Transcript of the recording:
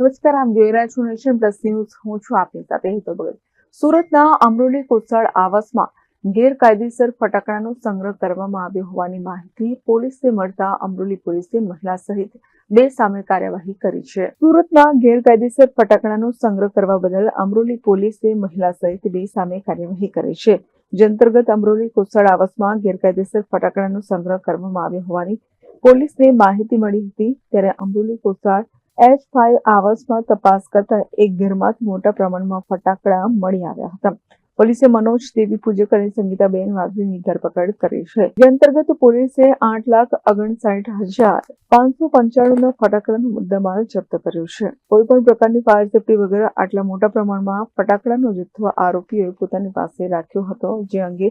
નમસ્કાર આમ જોઈ રહ્યા છું નેશન પ્લસ ન્યૂઝ. હું છું આપની સાથે હિતો ભગત. સુરતના અમરોલી કોસળ આવાસમાં ગેરકાયદેસર ફટાકડાનો સંગ્રહ કરવામાં આવ્યો હોવાની માહિતી પોલીસને મળતા અમરોલી પોલીસે મહિલા સહિત બે સામે કાર્યવાહી કરી છે. સુરતમાં ગેરકાયદેસર ફટાકડાનો સંગ્રહ કરવા બદલ અમરોલી પોલીસે મહિલા સહિત બે સામે કાર્યવાહી કરી છે. જે અંતર્ગત અમરોલી કોસળ આવાસમાં ગેરકાયદેસર ફટાકડાનો સંગ્રહ કરવામાં આવ્યો હોવાની પોલીસને માહિતી મળી હતી. ત્યારે અમરોલી કોસાડ એચ ફાઇવ આવર્સમાં તપાસ કરતા એક ઘરમાંથી મોટા પ્રમાણમાં ફટાકડા મળી આવ્યા હતા. પોલીસે મનોજ દેવી પૂજક અને સંગીતાબેન વાઘરીની ધરપકડ કરી છે. જે અંતર્ગત પોલીસે આઠ લાખ ઓગણસાઠ હજાર પાંચસો પંચાણુંના ફટાકડાનો મુદ્દામાલ જપ્ત કર્યો છે. કોઈ પણ પ્રકારની ફાયર વગર આટલા મોટા પ્રમાણમાં ફટાકડાનો જથ્થો આરોપીઓએ પોતાની પાસે રાખ્યો હતો, જે અંગે